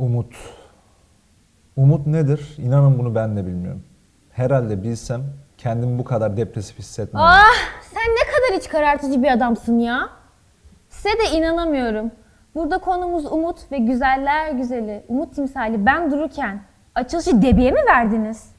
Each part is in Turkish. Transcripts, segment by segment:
Umut. Umut nedir? İnanın bunu ben de bilmiyorum. Herhalde bilsem kendimi bu kadar depresif hissetmem. Ah sen ne kadar iç karartıcı bir adamsın ya. Size de inanamıyorum. Burada konumuz Umut ve güzeller güzeli. Umut timsali ben dururken açılışı Debi'ye mi verdiniz?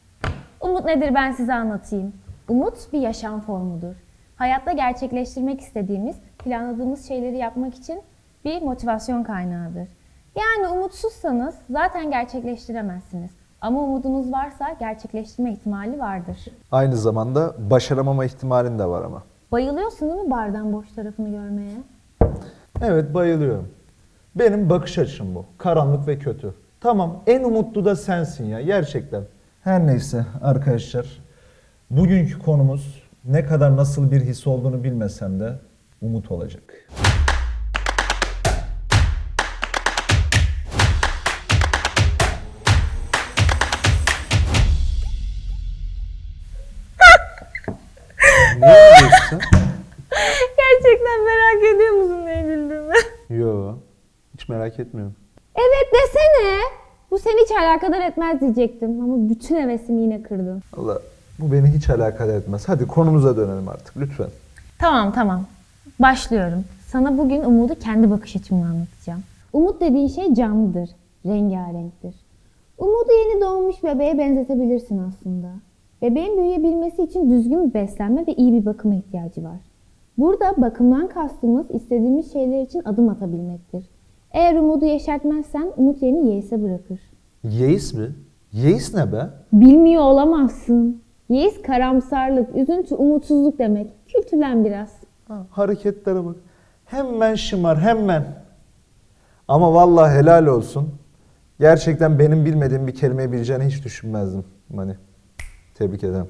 Umut nedir ben size anlatayım. Umut bir yaşam formudur. Hayatta gerçekleştirmek istediğimiz, planladığımız şeyleri yapmak için bir motivasyon kaynağıdır. Yani umutsuzsanız zaten gerçekleştiremezsiniz. Ama umudunuz varsa gerçekleştirme ihtimali vardır. Aynı zamanda başaramama ihtimalin de var ama. Bayılıyorsun değil mi bardağın boş tarafını görmeye? Evet bayılıyorum. Benim bakış açım bu. Karanlık ve kötü. Tamam en umutlu da sensin ya gerçekten. Her neyse arkadaşlar. Bugünkü konumuz ne kadar nasıl bir his olduğunu bilmesem de umut olacak. Ne yapıyorsun? Gerçekten merak ediyor musun ne güldüğümü? Yo. Hiç merak etmiyorum. Evet desene. Bu seni hiç alakadar etmez diyecektim ama bütün hevesimi yine kırdın. Allah bu beni hiç alakadar etmez. Hadi konumuza dönelim artık lütfen. Tamam tamam. Başlıyorum. Sana bugün umudu kendi bakış açımla anlatacağım. Umut dediğin şey canlıdır, rengarenktir. Umudu yeni doğmuş bebeğe benzetebilirsin aslında. Bebeğin büyüyebilmesi için düzgün bir beslenme ve iyi bir bakıma ihtiyacı var. Burada bakımdan kastımız istediğimiz şeyler için adım atabilmektir. Eğer umudu yeşertmezsen umut yerini yeise bırakır. Yeis mi? Yeis ne be? Bilmiyor olamazsın. Yeis karamsarlık, üzüntü, umutsuzluk demek. Kültürlen biraz. Ha, hareketlere bak. Hemen şımar hemen. Ama vallahi helal olsun. Gerçekten benim bilmediğim bir kelimeyi bileceğini hiç düşünmezdim. Hani tebrik ederim.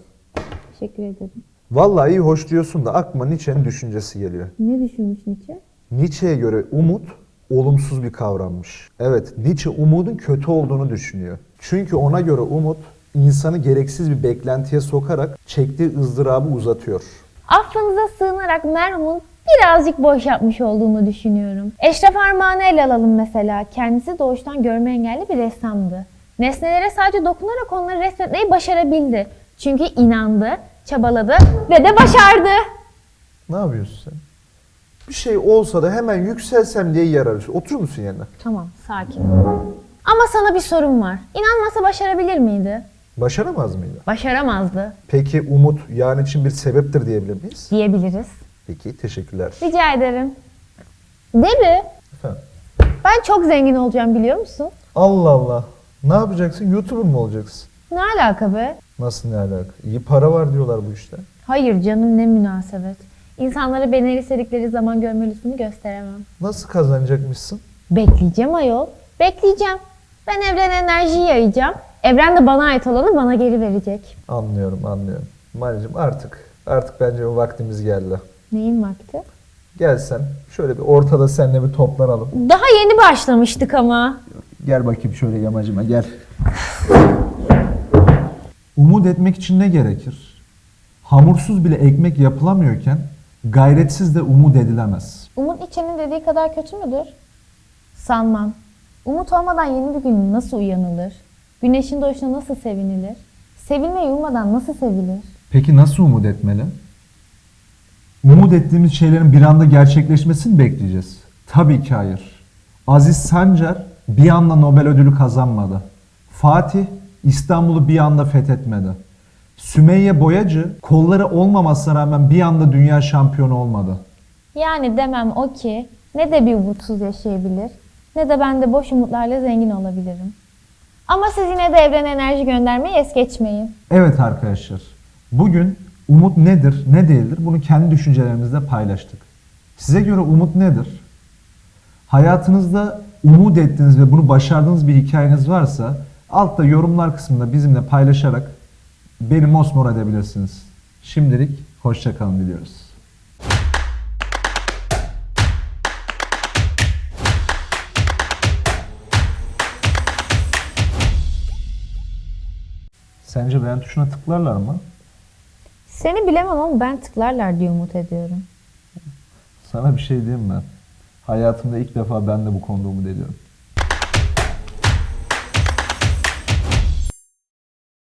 Teşekkür ederim. Vallahi hoş diyorsun da aklıma Nietzsche'nin düşüncesi geliyor. Ne düşünmüş Nietzsche? Nietzsche'ye göre umut olumsuz bir kavrammış. Evet, Nietzsche umudun kötü olduğunu düşünüyor. Çünkü ona göre umut insanı gereksiz bir beklentiye sokarak çektiği ızdırabı uzatıyor. Affınıza sığınarak merhumun birazcık boş yapmış olduğunu düşünüyorum. Eşref Armağan'ı ele alalım mesela. Kendisi doğuştan görme engelli bir ressamdı. Nesnelere sadece dokunarak onları resmetmeyi başarabildi. Çünkü inandı, çabaladı ve de başardı. Ne yapıyorsun sen? Bir şey olsa da hemen yükselsem diye arıyorsun. Oturur musun yerine? Tamam, sakin. Ama sana bir sorum var. İnanmasa başarabilir miydi? Başaramaz mıydı? Başaramazdı Peki umut yarın için bir sebeptir diyebilir miyiz? diyebiliriz. Peki, teşekkürler. Rica ederim. Debi, Efendim? ben çok zengin olacağım biliyor musun? Allah Allah. Ne yapacaksın? YouTuber mu olacaksın? Ne alaka be? Nasıl ne alaka? İyi para var diyorlar bu işte. Hayır canım ne münasebet. İnsanlara beni istedikleri zaman görme lütfunu gösteremem. Nasıl kazanacakmışsın? Bekleyeceğim ayol. Bekleyeceğim. Ben evrene enerjiyi yayacağım. Evren de bana ait olanı bana geri verecek. Anlıyorum, anlıyorum. Manicim artık, artık bence o vaktimiz geldi. Neyin vakti? Gel sen, şöyle bir ortada seninle bir toplanalım. Daha yeni başlamıştık ama. Gel bakayım şöyle yamacıma gel. Umut etmek için ne gerekir? Hamursuz bile ekmek yapılamıyorken gayretsiz de umut edilemez. Umut içinin dediği kadar kötü müdür? Sanmam. Umut olmadan yeni bir gün nasıl uyanılır? Güneşin doğuşuna nasıl sevinilir? Sevilmeyi ummadan nasıl sevilir? Peki nasıl umut etmeli? Umut ettiğimiz şeylerin bir anda gerçekleşmesini bekleyeceğiz? Tabii ki hayır. Aziz Sancar bir anda Nobel ödülü kazanmadı. Fatih İstanbul'u bir anda fethetmedi. Sümeyye Boyacı kolları olmamasına rağmen bir anda dünya şampiyonu olmadı. Yani demem o ki ne de bir umutsuz yaşayabilir ne de ben de boş umutlarla zengin olabilirim. Ama siz yine de evrene enerji göndermeyi es geçmeyin. Evet arkadaşlar, bugün umut nedir, ne değildir bunu kendi düşüncelerimizde paylaştık. Size göre umut nedir? Hayatınızda umut ettiğiniz ve bunu başardığınız bir hikayeniz varsa altta yorumlar kısmında bizimle paylaşarak beni mosmor edebilirsiniz. Şimdilik hoşçakalın diliyoruz. Sence beğen tuşuna tıklarlar mı? Seni bilemem ama ben tıklarlar diye umut ediyorum. Sana bir şey diyeyim mi? Hayatımda ilk defa ben de bu konuda umut ediyorum.